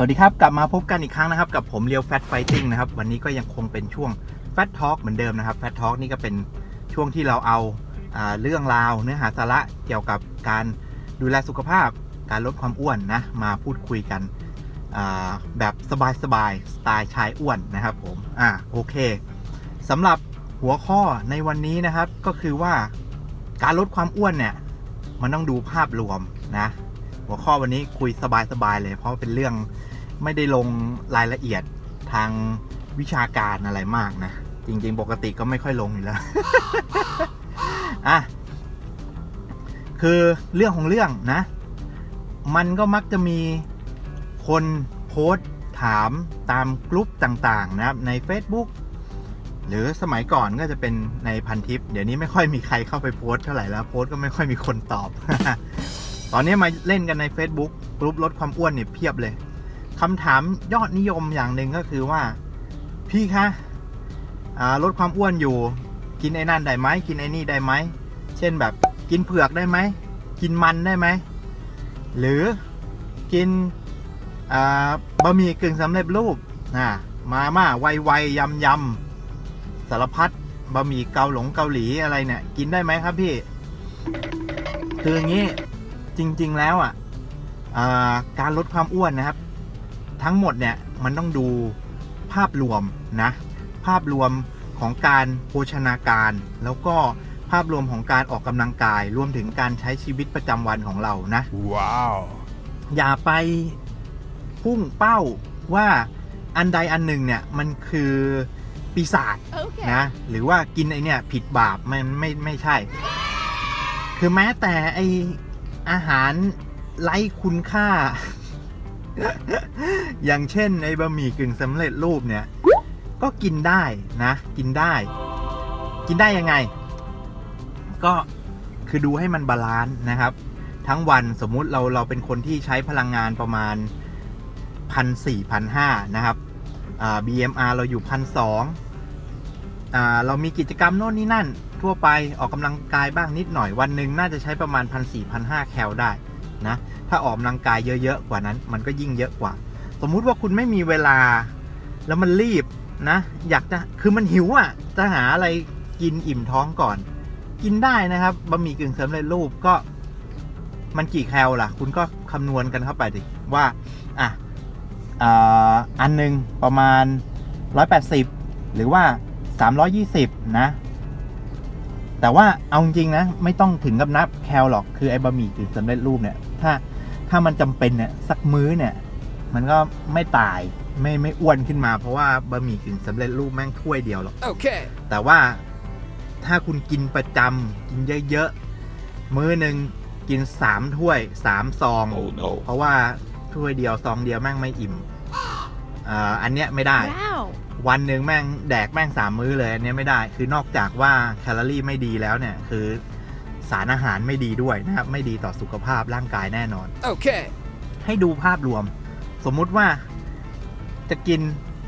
สวัสดีครับ กลับมาพบกันอีกครั้งนะครับ กับผมเรียวแฟตไฟติ้งนะครับ วันนี้ก็ยังคงเป็นช่วงแฟตทอ l k เหมือนเดิมนะครับแฟตทอ l k นี่ก็เป็นช่วงที่เราเอาอาเรื่องราวเนื้อหาสาระเกี่ยวกับการดูแลสุขภาพ การลดความอ้วนนะ มาพูดคุยกันแบบสบายๆสไตล์ชายอ้วนนะครับผมอ่าโอเคสำหรับหัวข้อในวันนี้นะครับก็คือว่าการลดความอ้วนเนี่ยมันต้องดูภาพรวมนะหัวข้อวันนี้คุยสบายๆเลย เพราะว่าเป็นเรื่อง ไม่ได้ลงรายละเอียดทางวิชาการอะไรมากนะ จริง ๆ ปกติก็ไม่ค่อยลงอยู่แล้ว อะ คือเรื่องของเรื่องนะ มันก็มักจะมีคนโพสต์ถามตามกลุ่มต่าง ๆ นะครับ ใน Facebook หรือสมัยก่อนก็จะเป็นในพันทิป เดี๋ยวนี้ไม่ค่อยมีใครเข้าไปโพสเท่าไหร่แล้ว โพสก็ไม่ค่อยมีคนตอบ ตอนนี้มาเล่นกันใน Facebook กลุ่มลดความอ้วนเนี่ยเพียบเลย คำถามยอดนิยมอย่างหนึ่งก็คือว่า พี่คะลดความอ้วนอยู่ กินไอ้นั่นได้ไหมกินไอ้นี่ได้ไหมเช่นแบบกินเผือกได้ไหมกินมันได้ไหมหรือกินบะหมี่กึ่งสำเร็จรูปนะมาม่าไวๆยำยำๆสารพัดบะหมี่เกาหลงเกาหลีอะไรเนี่ย กินได้ไหมครับพี่ คืออย่างนี้จริง ๆแล้วอะอ่าการลดความอ้วนนะครับ ทั้งหมดเนี่ยมันต้องดูภาพรวมนะภาพรวมของการโภชนาการ แล้วก็ภาพรวมของการออกกำลังกาย รวมถึงการใช้ชีวิตประจำวันของเรานะ Wow. อย่าไปพุ่งเป้าว่าอันใดอันหนึ่งเนี่ยมันคือปีศาจ Okay. นะหรือว่ากินไอเนี่ยผิดบาปมันไม่ไม่ใช่ คือแม้แต่ไออาหารไร้คุณค่า อย่างเช่นไอบะหมี่กึ่งสำเร็จรูปเนี่ย ก็กินได้นะ กินได้ กินได้ยังไง ก็คือดูให้มันบาลานซ์นะครับ ทั้งวันสมมุติเราเราเป็นคนที่ใช้พลังงานประมาณพันสี่พันห้านะครับอ่า BMR เราอยู่พันสองอ่าเรามีกิจกรรมโน่นนี่นั่น ทั่วไปออกกำลังกายบ้างนิดหน่อยวันหนึ่งน่าจะใช้ประมาณพันสี่พันห้าแคลได้ นะ ถ้าออกกำลังกายเยอะๆกว่านั้น มันก็ยิ่งเยอะกว่า สมมุติว่าคุณไม่มีเวลา แล้วมันรีบนะ อยากจะคือมันหิวอะ จะหาอะไรกินอิ่มท้องก่อน กินได้นะครับบะหมี่กึ่งสำเร็จรูปก็ มันกี่แคลล่ะ คุณก็คำนวณกันเข้าไปดิว่าอะอันหนึ่งประมาณ 180 หรือว่า 320 นะ แต่ว่าเอาจริงนะ ไม่ต้องถึงกับนับแคลหรอกคือไอ้บะหมี่กึ่งสำเร็จรูปเนี่ย ถ้าถ้ามันจำเป็นเนี่ยสักมื้อเนี่ย มันก็ไม่ตายไม่ไม่อ้วนขึ้นมา เพราะว่าบะหมี่กึ่งสำเร็จรูปแม่งถ้วยเดียวหรอก Okay. แต่ว่าถ้าคุณกินประจำกินเยอะๆ มื้อหนึ่งกินสามถ้วยสามซอง Oh no. เพราะว่าถ้วยเดียวซองเดียวแม่งไม่อิ่มอ่าอันเนี้ยไม่ได้ Wow. วันหนึ่งแม่งแดกแม่งสามมื้อเลยอันเนี้ยไม่ได้ คือนอกจากว่าแคลอรี่ไม่ดีแล้วเนี่ยคือ สารอาหารไม่ดีด้วยนะครับ ไม่ดีต่อสุขภาพร่างกายแน่นอน Okay. ให้ดูภาพรวม สมมุติว่าจะกิน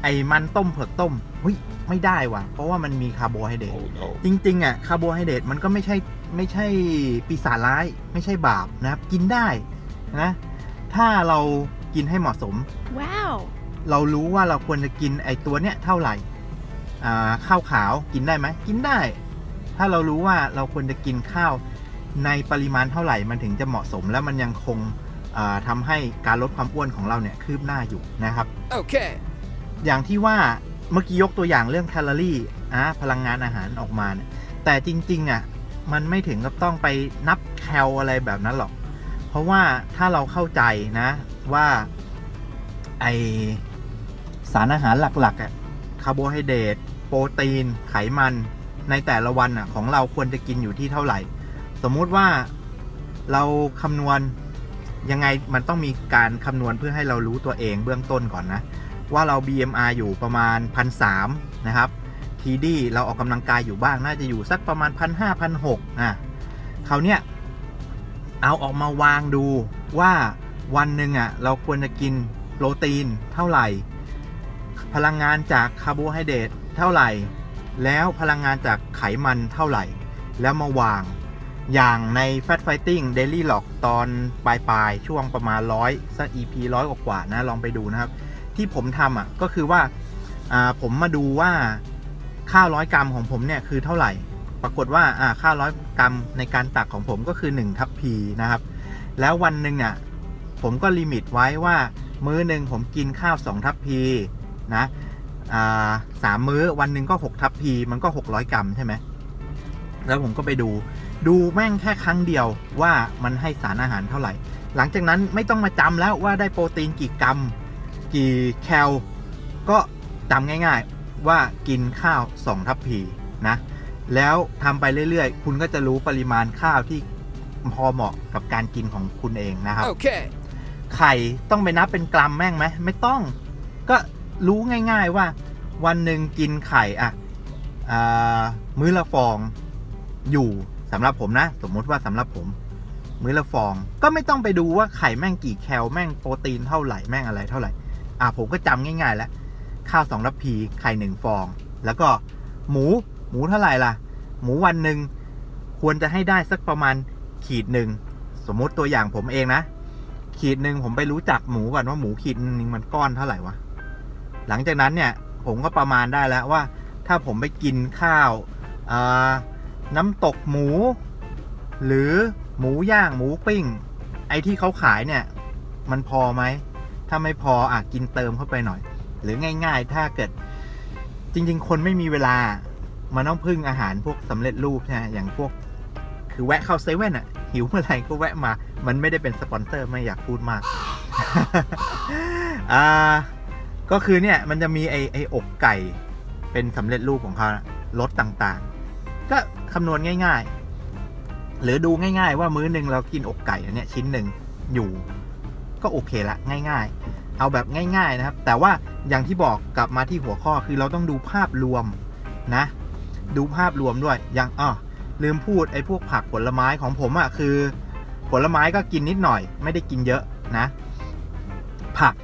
ไอ้มันต้มเผือกต้มเฮ้ยไม่ได้ว่ะ เพราะว่ามันมีคาร์โบไฮเดรต Oh no. จริง ๆ อะ คาร์โบไฮเดรตมันก็ไม่ใช่ไม่ใช่ปีศาจร้าย ไม่ใช่บาปนะครับ กินได้นะ ถ้าเรากินให้เหมาะสม Wow. เรารู้ว่าเราควรจะกินไอ้ตัวเนี้ยเท่าไหร่ อ่าข้าวขาวกินได้ไหมกินได้ ถ้าเรารู้ว่าเราควรจะกินข้าวในปริมาณเท่าไหร่มันถึงจะเหมาะสม แล้วมันยังคงอ่าทำให้การลดความอ้วนของเราเนี่ยคืบหน้าอยู่นะครับ Okay. อย่างที่ว่าเมื่อกี้ยกตัวอย่างเรื่องแคลอรี่อะพลังงานอาหารออกมาเนี่ยแต่จริงๆอะมันไม่ถึงกับต้องไปนับแคลอะไรแบบนั้นหรอก เพราะว่าถ้าเราเข้าใจนะว่าไอสารอาหารหลักๆอะคาร์โบไฮเดรตโปรตีน ไขมัน ในแต่ละวันอะของเราควรจะกินอยู่ที่เท่าไหร่ สมมุติว่าเราคำนวณยังไงมันต้องมีการคำนวณเพื่อให้เรารู้ตัวเองเบื้องต้นก่อนนะ ว่าเรา BMR อยู่ประมาณ1,300นะครับ TD เราออกกำลังกายอยู่บ้างน่าจะอยู่สักประมาณ1,500 1,600อะเขาเนี้ยเอาออกมาวางดูว่าวันหนึ่งอะเราควรจะกินโปรตีนเท่าไหร่ พลังงานจากคาร์โบไฮเดรตเท่าไหร่ แล้วพลังงานจากไขมันเท่าไหร่ แล้วมาวาง อย่างใน Fat Fighting Daily Log ตอนปลายๆช่วงประมาณร้อยสัก EP ร้อยกว่าๆนะ ลองไปดูนะครับ ที่ผมทำอะก็คือว่าอ่าผมมาดูว่าข้าวร้อยกรัมของผมเนี่ยคือเท่าไหร่ ปรากฏว่าอ่าข้าวร้อยกรัมในการตักของผมก็คือ1ทัพพีนะครับ แล้ววันหนึ่งอะผมก็ลิมิตไว้ว่ามื้อหนึ่งผมกินข้าว2ทัพพีนะ สามมื้อวันหนึ่งก็6ทัพพีมันก็600กรัมใช่ไหมแล้วผมก็ไปดู ดูแม่งแค่ครั้งเดียวว่ามันให้สารอาหารเท่าไหร่ หลังจากนั้นไม่ต้องมาจำแล้วว่าได้โปรตีนกี่กรัม กี่แคลก็จำง่ายๆว่ากินข้าว2ทัพพีนะแล้วทำไปเรื่อยๆ คุณก็จะรู้ปริมาณข้าวที่พอเหมาะกับการกินของคุณเองนะครับ Okay. ไข่ต้องไปนับเป็นกรัมแม่งไหม ไม่ต้อง ก็ รู้ง่าย ๆว่าวันหนึ่งกินไข่อะอมื้อละฟองอยู่สำหรับผมนะ สมมุติว่าสำหรับผม มื้อละฟอง ก็ไม่ต้องไปดูว่าไข่แม่งกี่แคลแม่งโปรตีนเท่าไหร่แม่งอะไรเท่าไหร่อะผมก็จำง่ายๆแล้วข้าวสองทัพพีไข่หนึ่งฟอง แล้วก็หมูหมูเท่าไหร่ล่ะ หมูวันหนึ่งควรจะให้ได้สักประมาณขีดหนึ่งสมมุติตัวอย่างผมเองนะ ขีดหนึ่งผมไปรู้จักหมูก่อนว่าหมูขีดหนึ่งมันก้อนเท่าไหร่วะ หลังจากนั้นเนี่ยผมก็ประมาณได้แล้วว่า ถ้าผมไปกินข้าวน้ำตกหมู หรือหมูย่างหมูปิ้ง ไอ้ที่เขาขายเนี่ยมันพอไหม ถ้าไม่พออะกินเติมเข้าไปหน่อย หรือง่าย ๆ ถ้าเกิด จริง ๆ คนไม่มีเวลา มันต้องพึ่งอาหารพวกสำเร็จรูปใช่ไหมอย่างพวก คือแวะเข้าเซเว่นอะ หิวเมื่อไหร่ก็แวะมา มันไม่ได้เป็นสปอนเซอร์ไม่อยากพูดมาก อ่า ก็คือเนี่ยมันจะมีไอไออกไก่เป็นสำเร็จรูปของเขานะรสต่างๆ ก็คำนวณง่าย ๆ หรือดูง่าย ๆ ว่ามื้อหนึ่งเรากินอกไก่นเนี้ยชิ้นหนึ่งอยู่ก็โอเคละง่าย ๆ เอาแบบง่าย ๆนะครับ แต่ว่าอย่างที่บอกกลับมาที่หัวข้อคือเราต้องดูภาพรวมนะ ดูภาพรวมด้วยอย่างอ้อลืมพูดไอ้พวกผักผลไม้ของผมอะ่ะคือ ผลไม้ก็กินนิดหน่อย ไม่ได้กินเยอะนะ ผัก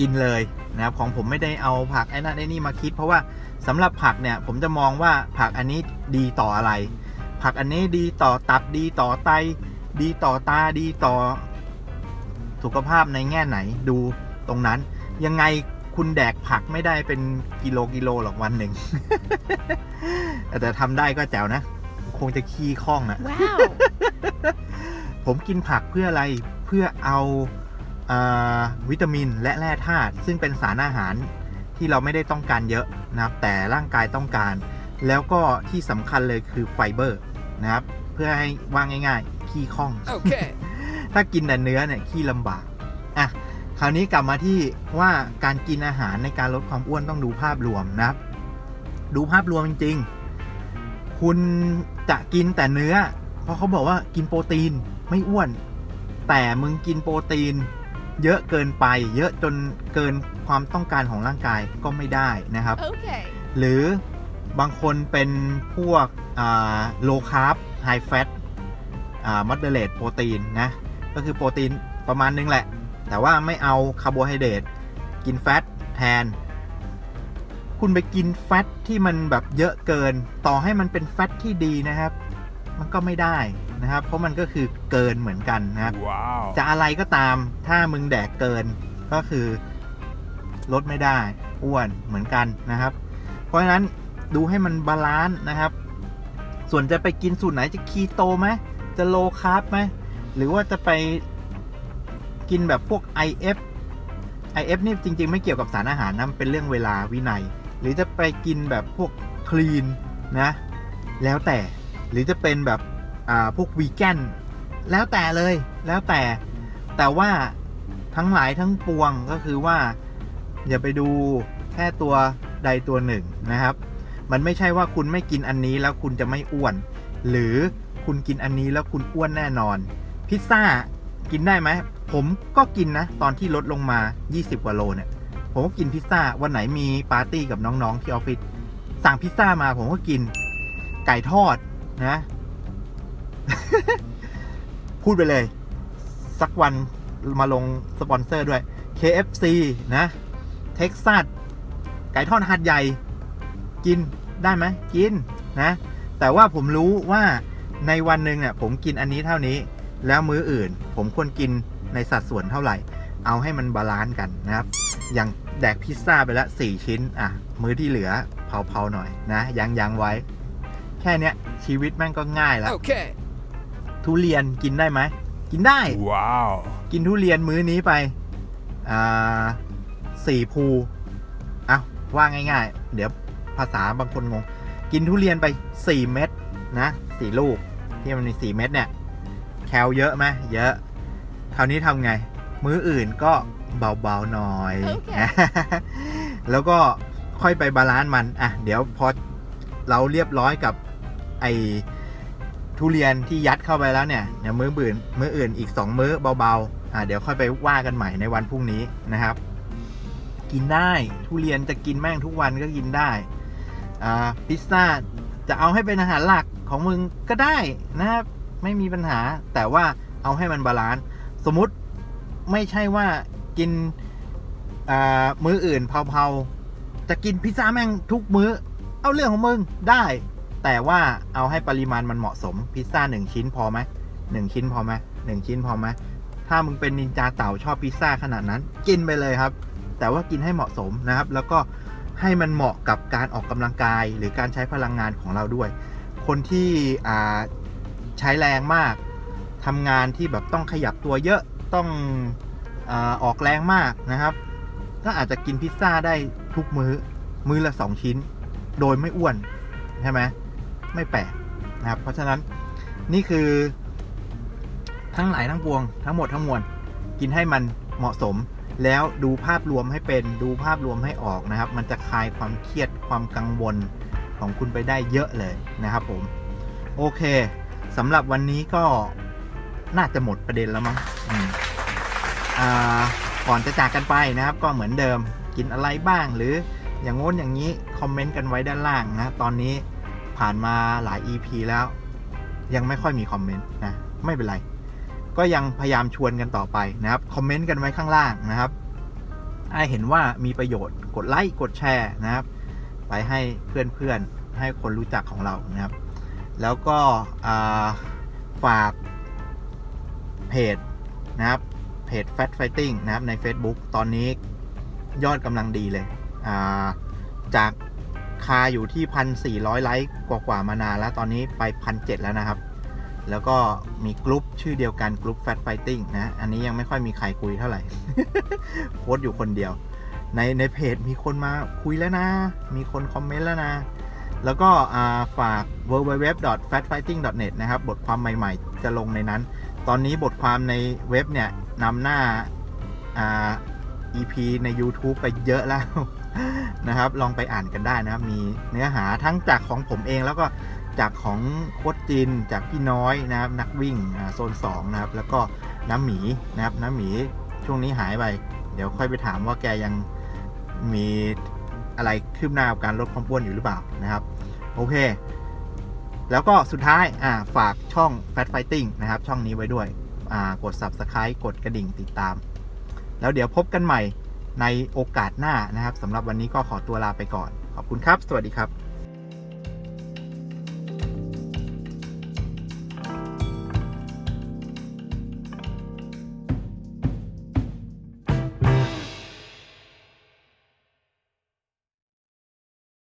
กินเลย นะครับของผมไม่ได้เอาผักไอ้นั่นไอ้นี่มาคิด เพราะว่าสำหรับผักเนี่ยผมจะมองว่าผักอันนี้ดีต่ออะไร ผักอันนี้ดีต่อตับดีต่อไต ดีต่อตาดีต่อสุขภาพในแง่ไหนดูตรงนั้น ยังไงคุณแดกผักไม่ได้เป็นกิโลกิโลหรอกวันหนึ่ง แต่ทำได้ก็แจ๋วนะ คงจะขี้ข้องนะ Wow. ผมกินผักเพื่ออะไรเพื่อเอาอา วิตามินและแร่ธาตุซึ่งเป็นสารอาหารที่เราไม่ได้ต้องการเยอะนะครับ แต่ร่างกายต้องการ แล้วก็ที่สำคัญเลยคือไฟเบอร์นะครับ เพื่อให้ว่าง่ายๆ ขี้ข้อง Okay. ถ้ากินแต่เนื้อเนี่ยขี้ลำบากอะคราวนี้กลับมาที่ว่าการกินอาหารในการลดความอ้วนต้องดูภาพรวมนะครับ ดูภาพรวมจริง ๆ คุณจะกินแต่เนื้อ เพราะเขาบอกว่ากินโปรตีนไม่อ้วน แต่มึงกินโปรตีน เยอะเกินไป เยอะจนเกินความต้องการของร่างกายก็ไม่ได้นะครับ Okay. หรือบางคนเป็นพวกโลคาร์บไฮแฟตมอดเดเลตโปรตีนนะ ก็คือโปรตีนประมาณนึงแหละ แต่ว่าไม่เอาคาร์โบไฮเดรตกินแฟตแทน คุณไปกินแฟตที่มันแบบเยอะเกิน ต่อให้มันเป็นแฟตที่ดีนะครับ มันก็ไม่ได้ นะครับ เพราะมันก็คือเกินเหมือนกันนะครับ Wow. จะอะไรก็ตามถ้ามึงแดกเกินก็คือลดไม่ได้อ้วนเหมือนกันนะครับ เพราะฉะนั้นดูให้มันบาลานซ์นะครับ ส่วนจะไปกินสูตรไหนจะคีโตไหมจะโลคาร์บไหมหรือว่าจะไปกินแบบพวก IF IF นี่จริง ๆ ไม่เกี่ยวกับสารอาหารนะมันเป็นเรื่องเวลาวินัย หรือจะไปกินแบบพวกคลีนนะ แล้วแต่หรือจะเป็นแบบ อ่าพวกวีแกนแล้วแต่เลยแล้วแต่แต่ว่าทั้งหลายทั้งปวงก็คือว่า อย่าไปดูแค่ตัวใดตัวหนึ่งนะครับ มันไม่ใช่ว่าคุณไม่กินอันนี้แล้วคุณจะไม่อ้วน หรือคุณกินอันนี้แล้วคุณอ้วนแน่นอน พิซซ่ากินได้ไหมผมก็กินนะ ตอนที่ลดลงมา 20 กว่าโลเนี่ยผมก็กินพิซซ่าวันไหนมีปาร์ตี้กับน้องๆที่ออฟฟิศสั่งพิซซ่ามาผมก็กินไก่ทอดนะ พูดไปเลย สักวันมาลงสปอนเซอร์ด้วย KFC นะเท็กซัสไก่ทอดหัดใหญ่ กินได้ไหมกินนะ แต่ว่าผมรู้ว่าในวันหนึ่งเนี่ยผมกินอันนี้เท่านี้ แล้วมื้ออื่น ผมควรกินในสัดส่วนเท่าไหร่ เอาให้มันบาลานซ์กันนะครับ อย่างแดกพิซซ่าไปละ4ชิ้น อะ มื้อที่เหลือเผาๆหน่อยนะยังยังๆไว้ แค่เนี้ยชีวิตแม่งก็ง่ายแล้ว Okay. ทุเรียนกินได้ไหม กินได้ Wow. กินทุเรียนมื้อนี้ไป อ่าสี่ภูอะว่าง่าย ๆ เดี๋ยวภาษาบางคนงง กินทุเรียนไปสี่เม็ดนะสี่ลูก ที่มันมีสี่เม็ดเนี่ย แคลเยอะไหมเยอะ คราวนี้ทำไง มื้ออื่นก็เบาๆหน่อยโอเคแล้วก็ค่อยไปบาลานซ์มัน อะ เดี๋ยวพอเราเรียบร้อยกับไอ ทุเรียนที่ยัดเข้าไปแล้วเนี่ยเดี๋ยวมื้ออื่นมื้ออื่นอีก 2 มื้อเบาๆอะเดี๋ยวค่อยไปว่ากันใหม่ในวันพรุ่งนี้นะครับ กินได้ทุเรียนจะกินแม่งทุกวันก็กินได้อ่าพิซซ่าจะเอาให้เป็นอาหารหลักของมึงก็ได้นะครับไม่มีปัญหาแต่ว่าเอาให้มันบาลานซ์สมมติไม่ใช่ว่ากินอ่ามื้ออื่นเผาๆจะกินพิซซ่าแม่งทุกมื้อ เอาเรื่องของมึงได้ แต่ว่าเอาให้ปริมาณมันเหมาะสมพิซซ่าหนึ่งชิ้นพอไหมหนึ่งชิ้นพอไหมหนึ่งชิ้นพอไหมถ้ามึงเป็นนินจาเต่าชอบพิซซ่าขนาดนั้น กินไปเลยครับ แต่ว่ากินให้เหมาะสมนะครับ แล้วก็ให้มันเหมาะกับการออกกำลังกาย หรือการใช้พลังงานของเราด้วย คนที่ใช้แรงมากทำงานที่แบบต้องขยับตัวเยอะต้องอออกแรงมากนะครับ ก็อาจจะกินพิซซ่าได้ทุกมือ้อ มื้อละสองชิ้น โดยไม่อ้วน ใช่ไหม ไม่แปลกนะครับ เพราะฉะนั้นนี่คือทั้งหลายทั้งปวง ทั้งหมดทั้งมวลกินให้มันเหมาะสม แล้วดูภาพรวมให้เป็นดูภาพรวมให้ออกนะครับ มันจะคลายความเครียดความกังวลของคุณไปได้เยอะเลยนะครับผม โอเคสำหรับวันนี้ก็น่าจะหมดประเด็นแล้วมั้งอ่าก่อนจะจากกันไปนะครับ ก็เหมือนเดิมกินอะไรบ้างหรืออย่างโน้นอย่างนี้ คอมเมนต์กันไว้ด้านล่างนะ ตอนนี้ ผ่านมาหลาย EP แล้ว ยังไม่ค่อยมีคอมเมนต์นะไม่เป็นไร ก็ยังพยายามชวนกันต่อไปนะครับคอมเมนต์กันไว้ข้างล่างนะครับถ้าเห็นว่ามีประโยชน์กดไลค์กดแชร์นะครับ ไปให้เพื่อนๆ ให้คนรู้จักของเรานะครับ แล้วก็ฝากเพจนะครับเพจ Fat Fighting นะครับใน Facebook ตอนนี้ยอดกำลังดีเลย จาก คาอยู่ที่พันสี่ร้อยไลค์กว่าๆมานานแล้วตอนนี้ไปพันเแล้วนะครับ แล้วก็มีกลุ่มชื่อเดียวกันกลุ่ม Fat Fighting นะ อันนี้ยังไม่ค่อยมีใครคุยเท่าไหร่ โพสต์อยู่คนเดียว ในในเพจมีคนมาคุยแล้วนะ มีคนคอมเมนต์แล้วนะ แล้วก็ฝาก www.fatfighting.net นะครับ บทความใหม่ๆ จะลงในนั้น ตอนนี้บทความในเว็บเนี่ยนำหน้าอ่า EP ใน YouTube ไปเยอะแล้ว นะครับ ลองไปอ่านกันได้นะครับ มีเนื้อหาทั้งจากของผมเองแล้วก็จากของโค้ชจิน จากพี่น้อยนะครับ นักวิ่งโซน2นะครับ แล้วก็น้ำหมีนะครับ น้ำหมีช่วงนี้หายไป เดี๋ยวค่อยไปถามว่าแกยังมีอะไรคืบหน้ากับการลดความอ้วนอยู่หรือเปล่านะครับ โอเค แล้วก็สุดท้ายอ่าฝากช่อง Fat Fighting นะครับ ช่องนี้ไว้ด้วยอ่ากด Subscribe กดกระดิ่งติดตาม แล้วเดี๋ยวพบกันใหม่ ในโอกาสหน้านะครับสำหรับวันนี้ก็ขอตัวลาไปก่อน ขอบคุณครับ สวัสดีครับ